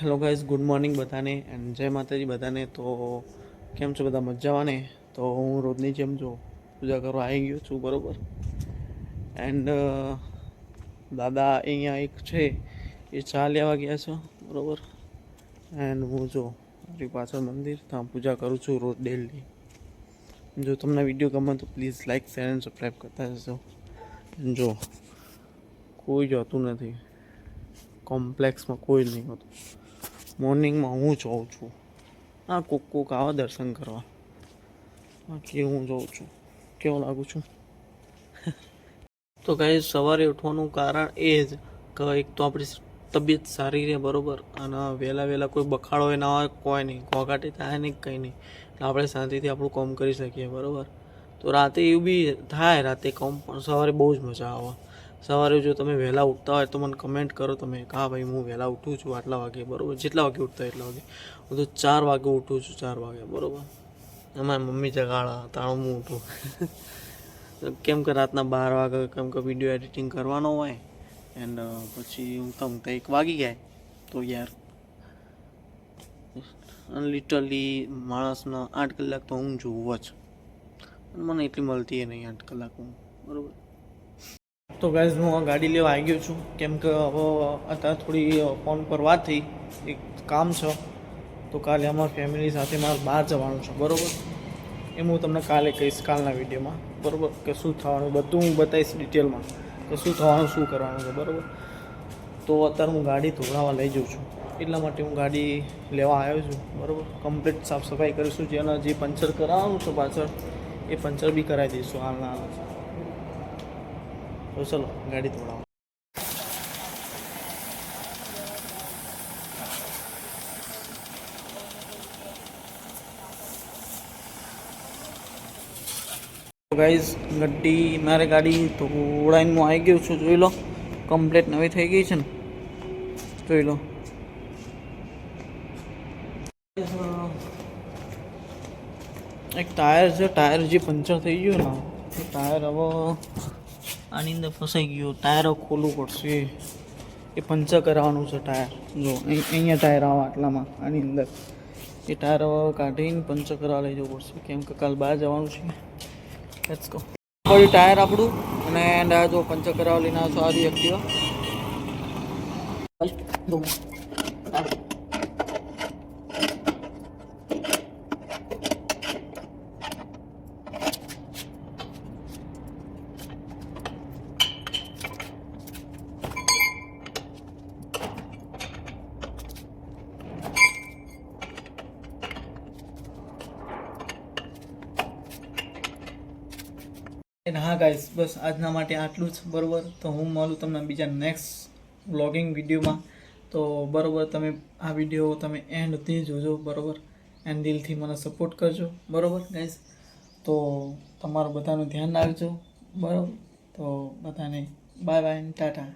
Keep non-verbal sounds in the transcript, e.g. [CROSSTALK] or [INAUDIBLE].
Hello guys good morning બધાને and જય માતાજી બધાને. તો કેમ છો બધા? મજામાં ને તો હું રોજની જેમ જો પૂજા કરવા આવી ગયો છું, બરાબર? એન્ડ દાદા અહીંયા એક છે, એ ચા લેવા ગયા છે, બરાબર? એન્ડ હું જો મારી પાછળ મંદિર ત્યાં પૂજા કરું છું રોજ ડેલી જો તમને વીડિયો ગમે તો please like share and subscribe કરતા જશો જો કોઈ જતું નથી. કોમ્પ્લેક્સમાં કોઈ નહીં હોતું. મોર્નિંગમાં હું જોઉં છું. આ કોક કોક આવા દર્શન કરવા. બાકી હું જોઉં છું. કેવો લાગુ છું? તો કાંઈ સવારે ઉઠવાનું કારણ એ જ કે એક તો આપણી તબિયત સારી રહે બરાબર અને વહેલા વહેલા કોઈ બખાડો ના હોય, કોઈ નહીં. ઘોઘાટી થાય નહીં, કંઈ નહીં. આપણે શાંતિથી આપણું કામ કરી શકીએ, બરોબર? તો રાતે એવું બી થાય, રાતે કામ, પણ સવારે બહુ જ મજા આવે. સવારે જો તમે વહેલા ઉઠતા હોય તો મને કમેન્ટ કરો તમે હા ભાઈ, હું વહેલા ઉઠું છું આટલા વાગે, બરાબર? જેટલા વાગે ઉઠતા એટલા વાગે. હું તો ચાર વાગે ઉઠું છું, ચાર વાગે, બરાબર? અમારી મમ્મી જગાડા તાણું હું ઉઠું [LAUGHS] કેમ કે રાતના બાર વાગે કેમ કે વીડિયો એડિટિંગ કરવાનો હોય એન્ડ પછી ઊંઘતા ઊંઘતા એક વાગી જાય. તો યાર લિટરલી માણસના આઠ કલાક તો હું જોઉં જ. મને એટલી મળતી નહીં આઠ કલાક હું બરોબર? તો ગાઈઝ હું આ ગાડી લેવા આવી ગયો છું. કેમ કે હવે અત્યારે થોડી ફોન પર વાત થઈ. એક કામ છે. તો કાલે અમારા ફેમિલી સાથે મારે બહાર જવાનું છે. બરાબર? એમ હું તમને કાલે કહીશ કાલના વિડીયોમાં. બરાબર? કે શું થવાનું બધું હું બતાવીશ ડિટેલમાં કે શું થવાનું, શું કરવાનું છે? બરાબર? તો અત્યારે હું ગાડી ધોળાવા લઈ જાઉં છું. એટલા માટે હું ગાડી લેવા આવ્યો છું. બરાબર? કમ્પ્લીટ સાફ સફાઈ કરીશું. જેના જે પંચર કરાવવાનું છે પાછળ, એ પંચર બી કરાવી દઈશું હાલના હાલ તો ચલો, ગાડી ધોળાવો ગાઈઝ ગડ્ડી, મારે ગાડી ધોળાઈને હું આવી ગયો છું, જોઈ લો. કમ્પ્લેટ નવી થઈ ગઈ છે ને. જોઈ લો. એક ટાયર છે ટાયર જે પંચર થઈ ગયું ને, એ ટાયર હવે આની અંદર ફસાઈ ગયો ટાયરો ખોલવું પડશે. એ પંચર કરાવવાનું છે ટાયર જો અહીં- અહીંયા ટાયર આવે આટલામાં, આની અંદર. એ ટાયર કાઢીને પંચર કરાવવા લઈ જવું પડશે. કેમ કે કાલ બહાર જવાનું છે. લેટ્સ ગો કોઈ ટાયર આપણું? અને જો પંચર કરાવવા લઈને આવશો, આ એક્ટિવા And હા ગાઈસ બસ આજના માટે આટલું જ, બરાબર? તો હું મળું તમને બીજા નેક્સ્ટ વ્લોગિંગ વિડીયોમાં. તો બરાબર, તમે આ વીડિયો તમે એન્ડથી જોજો, બરાબર? એન્ડ દિલથી મને સપોર્ટ કરજો, બરાબર ગાઈસ તો તમારું બધાનું ધ્યાન રાખજો, બરાબર? તો બધાને બાય બાય ટાટા.